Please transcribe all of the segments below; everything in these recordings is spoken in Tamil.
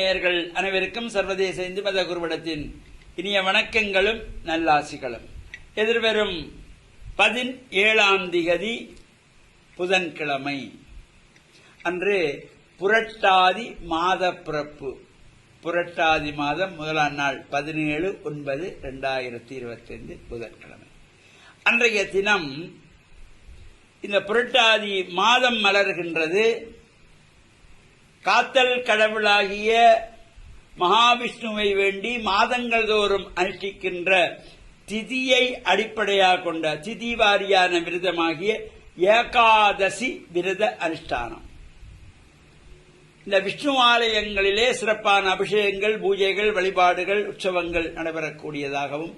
நேயர்கள் அனைவருக்கும் சர்வதேச இந்து மத குருவிடத்தின் இனிய வணக்கங்களும் நல்லாசிகளும். எதிர்வரும் பதினேழாம் திகதி புதன்கிழமை. அன்று புரட்டாதி மாத பிறப்பு புரட்டாதி மாதம் முதலாம் நாள் பதினேழு ஒன்பது ரெண்டாயிரத்தி இருபத்தி ஐந்து புதன்கிழமை. அன்றைய தினம் இந்த புரட்டாதி மாதம் மலர்கின்றது. காத்தல் கடவுளாகிய மகாவிஷ்ணுவை வேண்டி மாதங்கள் தோறும் அனுஷ்டிக்கின்ற திதியை அடிப்படையாக கொண்ட திதி வாரியான விரதமாகிய ஏகாதசி விரத அனுஷ்டானம். இந்த விஷ்ணு ஆலயங்களிலே சிறப்பான அபிஷேகங்கள் பூஜைகள் வழிபாடுகள் உற்சவங்கள் நடைபெறக்கூடியதாகவும்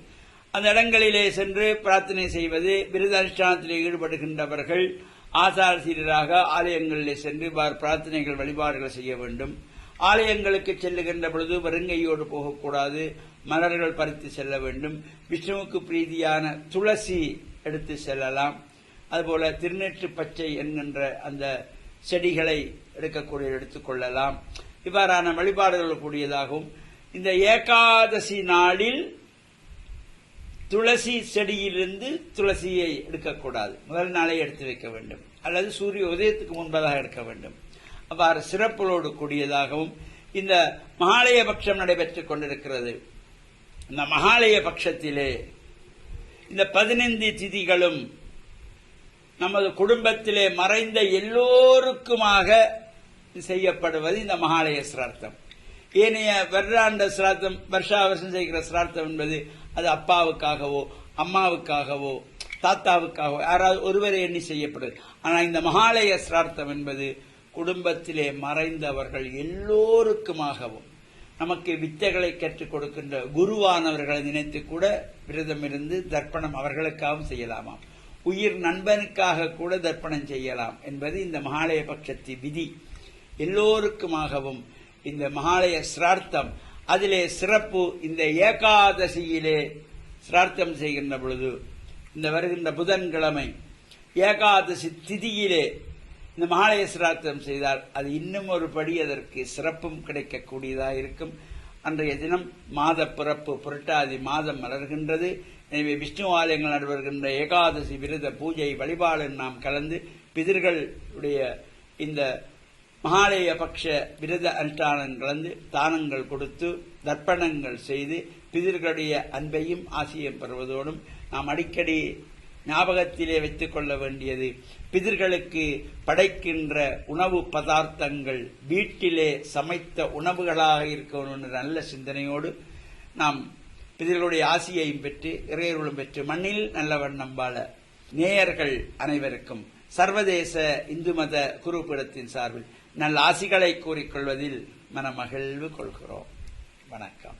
அந்த இடங்களிலே சென்று பிரார்த்தனை செய்வது விருத அனுஷ்டானத்தில் ஈடுபடுகின்றவர்கள் ஆசாரசீரராக ஆலயங்களிலே சென்று பிரார்த்தனைகள் வழிபாடுகள் செய்ய வேண்டும். ஆலயங்களுக்கு செல்லுகின்ற பொழுது வருங்கையோடு போகக்கூடாது. மலர்கள் பறித்து செல்ல வேண்டும். விஷ்ணுவுக்கு பிரீதியான துளசி எடுத்து செல்லலாம். அதுபோல திருநெற்று பச்சை என்கின்ற அந்த செடிகளை எடுக்கக்கூடிய எடுத்துக்கொள்ளலாம் இவ்வாறான வழிபாடுகள் கூடியதாகவும் இந்த ஏகாதசி நாளில் துளசி செடியிலிருந்து துளசியை எடுக்கக்கூடாது. முதல் நாளே எடுத்து வைக்க வேண்டும். அல்லது சூரிய உதயத்துக்கு முன்பதாக எடுக்க வேண்டும். அவ்வாறு சிறப்புகளோடு கூடியதாகவும் இந்த மகாலய பட்சம் நடைபெற்றுக் கொண்டிருக்கிறது. இந்த மகாலய பட்சத்திலே இந்த பதினைந்து திதிகளும் நமது குடும்பத்திலே மறைந்த எல்லோருக்குமாக செய்யப்படுவது இந்த மகாலய சிரார்த்தம். ஏனைய வருடாண்ட சிரார்த்தம் வருஷா வருஷம் செய்கிற சிரார்த்தம் என்பது அது அப்பாவுக்காகவோ அம்மாவுக்காகவோ தாத்தாவுக்காகவோ யாராவது ஒருவரை எண்ணி செய்யப்படுது. ஆனால் இந்த மகாலய சிரார்த்தம் என்பது குடும்பத்திலே மறைந்தவர்கள் எல்லோருக்குமாகவும் நமக்கு வித்தைகளை கற்றுக் கொடுக்கின்ற குருவானவர்களை நினைத்து கூட விரதம் இருந்து தர்ப்பணம் அவர்களுக்காகவும் செய்யலாமாம். உயிர் நண்பனுக்காக கூட தர்ப்பணம் செய்யலாம் என்பது இந்த மகாலய பட்சத்தின் விதி. எல்லோருக்குமாகவும் இந்த மகாலய சிரார்த்தம். அதிலே சிறப்பு இந்த ஏகாதசியிலே சிரார்த்தம் செய்கின்ற பொழுது இந்த வருகின்ற புதன்கிழமை ஏகாதசி திதியிலே இந்த மகாலய சிரார்த்தம் செய்தால் அது இன்னும் ஒரு படி அதற்கு சிறப்பும் கிடைக்கக்கூடியதாக இருக்கும். அன்றைய தினம் மாத பிறப்பு புரட்டாதி மாதம் மலர்கின்றது. எனவே விஷ்ணு ஆலயங்கள் நடைபெறுகின்ற ஏகாதசி விரத பூஜை வழிபாடு நாம் கலந்து பிதர்களுடைய இந்த மகாலய பக்ஷ விரத அனுஷ்டானம் கலந்து தானங்கள் கொடுத்து தர்ப்பணங்கள் செய்து பிதர்களுடைய அன்பையும் ஆசியம் பெறுவதோடும் நாம் அடிக்கடி ஞாபகத்திலே வைத்துக் கொள்ள வேண்டியது. பிதர்களுக்கு படைக்கின்ற உணவு பதார்த்தங்கள் வீட்டிலே சமைத்த உணவுகளாக இருக்கணும்னு நல்ல சிந்தனையோடு நாம் பிதர்களுடைய ஆசியையும் பெற்று இறையர்களும் பெற்று மண்ணில் நல்ல வண்ணம் வாழ நேயர்கள் அனைவருக்கும் சர்வதேச இந்து மத குருபீடத்தின் சார்பில் நல்ல ஆசிகளை கூறிக்கொள்வதில் மனமகிழ்வு கொள்கிறோம். வணக்கம்.